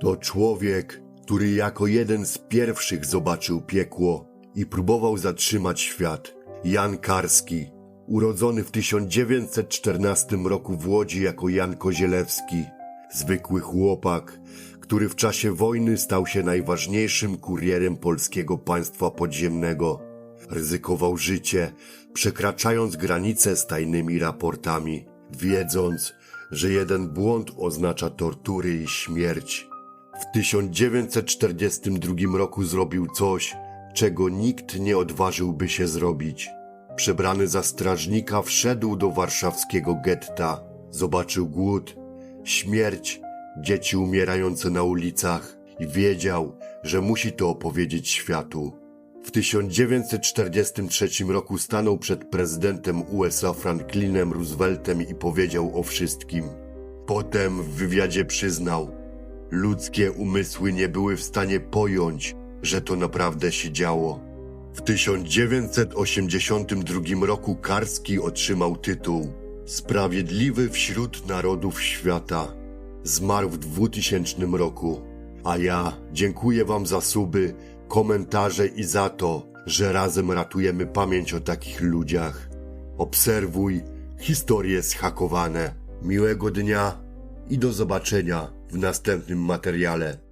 To człowiek, który jako jeden z pierwszych zobaczył piekło i próbował zatrzymać świat. Jan Karski, urodzony w 1914 roku w Łodzi jako Jan Kozielewski. Zwykły chłopak, który w czasie wojny stał się najważniejszym kurierem polskiego państwa podziemnego. Ryzykował życie, przekraczając granice z tajnymi raportami, wiedząc, że jeden błąd oznacza tortury i śmierć. W 1942 roku zrobił coś, czego nikt nie odważyłby się zrobić. Przebrany za strażnika wszedł do warszawskiego getta. Zobaczył głód, śmierć, dzieci umierające na ulicach i wiedział, że musi to opowiedzieć światu. W 1943 roku stanął przed prezydentem USA Franklinem Rooseveltem i powiedział o wszystkim. Potem w wywiadzie przyznał, ludzkie umysły nie były w stanie pojąć, że to naprawdę się działo. W 1982 roku Karski otrzymał tytuł Sprawiedliwy wśród narodów świata. Zmarł w 2000 roku. A ja dziękuję Wam za suby, komentarze i za to, że razem ratujemy pamięć o takich ludziach. Obserwuj historie zhakowane. Miłego dnia i do zobaczenia w następnym materiale.